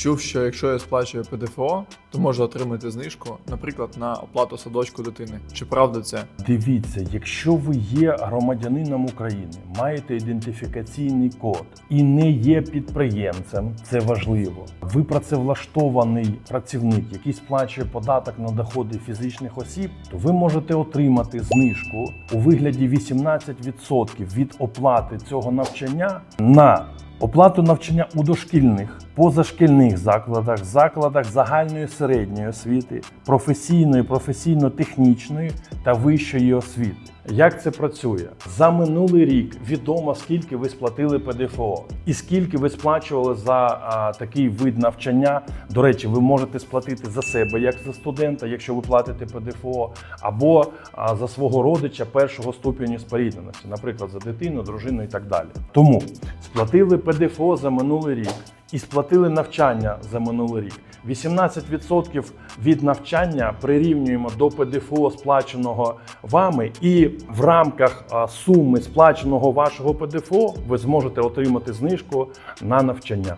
Чув, що якщо я сплачую ПДФО, то можу отримати знижку, наприклад, на оплату садочку дитини. Чи правда це? Дивіться, якщо ви є громадянином України, маєте ідентифікаційний код і не є підприємцем, це важливо. Ви працевлаштований працівник, який сплачує податок на доходи фізичних осіб, то ви можете отримати знижку у вигляді 18% від оплати цього навчання на Оплату навчання у дошкільних, позашкільних закладах, закладах загальної середньої освіти, професійної, професійно-технічної та вищої освіти. Як це працює? За минулий рік відомо, скільки ви сплатили ПДФО і скільки ви сплачували за а, такий вид навчання. До речі, ви можете сплатити за себе як за студента, якщо ви платите ПДФО, або а, за свого родича першого ступеню спорідненості, наприклад, за дитину, дружину і так далі. Тому сплатили ПДФО за минулий рік і сплатили навчання за минулий рік. 18% від навчання прирівнюємо до ПДФО, сплаченого вами, і в рамках суми сплаченого вашого ПДФО ви зможете отримати знижку на навчання.